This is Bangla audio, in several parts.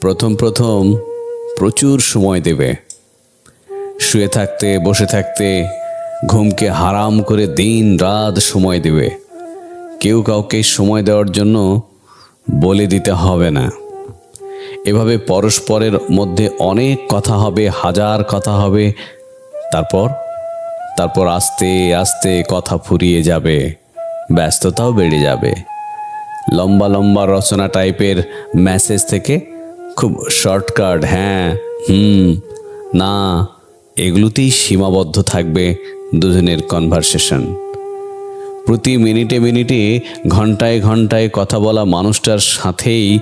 প্রথম প্রথম প্রচুর সময় দেবে। শুয়ে থাকতে, বসে থাকতে ঘুমকে হারাম করে দিন রাত সময় দেবে। কেউ কাউকে সময় দেওয়ার জন্য বলে দিতে হবে না। এভাবে পরস্পরের মধ্যে অনেক কথা হবে, হাজার কথা হবে। তারপর তারপর আস্তে আস্তে কথা ফুরিয়ে যাবে, ব্যস্ততাও বেড়ে যাবে। লম্বা লম্বা রচনা টাইপের মেসেজ থেকে খুব শর্টকাট হ্যাঁ হুম, না, এগুলোতেই সীমাবদ্ধ থাকবে দুজনের কনভারসেশন প্রতি মিনিটে মিনিটে, ঘন্টায় ঘন্টায় কথা বলা মানুষটার সাথেই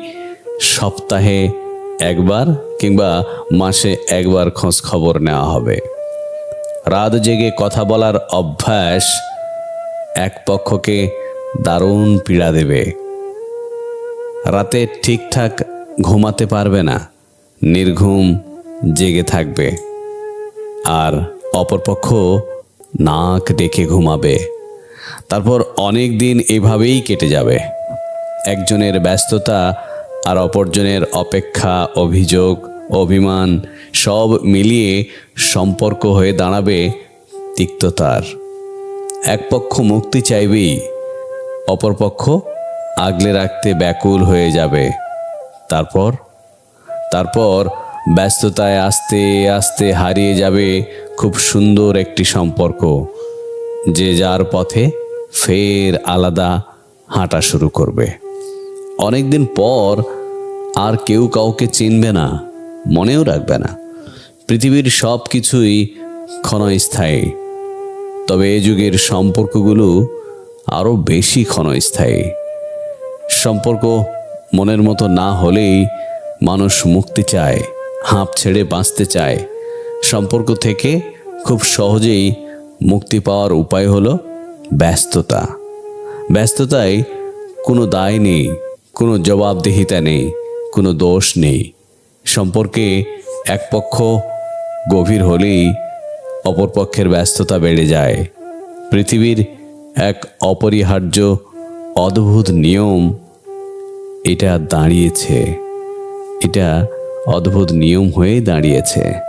সপ্তাহে একবার কিংবা মাসে একবার খোঁজ খবর নেওয়া হবে। রাত জেগে কথা বলার অভ্যাস এক পক্ষকে দারুণ পীড়া দেবে। রাতে ঠিকঠাক ঘুমাতে পারবে না। নির্ঘুম জেগে থাকবে। আর অপরপক্ষ নাক ডেকে ঘুমাবে। তারপর অনেক দিন এভাবেই কেটে যাবে। একজনের ব্যস্ততা আর অপরজনের অপেক্ষা, অভিযোগ, অভিমান সব মিলিয়ে সম্পর্ক হয়ে দাঁড়াবে তিক্ততার। এক পক্ষ মুক্তি চাইবেই অপরপক্ষ আগলে রাখতে ব্যাকুল হয়ে যাবে। তারপর? তারপর ব্যস্ততায় আস্তে আস্তে হারিয়ে যাবে খুব সুন্দর একটি সম্পর্ক, যে যার পথে ফের আলাদা হাঁটা শুরু করবে। অনেকদিন পর আর কেউ কাউকে চিনবে না, মনেও রাখবে না। পৃথিবীর সব কিছুই ক্ষণস্থায়ী। তবে এ যুগের সম্পর্কগুলো আরও বেশি ক্ষণস্থায়ী। সম্পর্ক মনের মতো না হলেই মানুষ মুক্তি চায়, হাঁপ ছেড়ে বাঁচতে চায়। সম্পর্ক থেকে খুব সহজেই মুক্তি পাওয়ার উপায় হলো ব্যস্ততা। ব্যস্ততায় কোনো দায় নেই, কোনো জবাবদিহিতা নেই, কোনো দোষ নেই। সম্পর্কে এক পক্ষ গভীর হলেই অপর পক্ষের ব্যস্ততা বেড়ে যায়। পৃথিবীর এক অপরিহার্য, অদ্ভুত নিয়ম এটা দাঁড়িয়েছে। এটা অদ্ভুত নিয়ম হয়ে দাঁড়িয়েছে।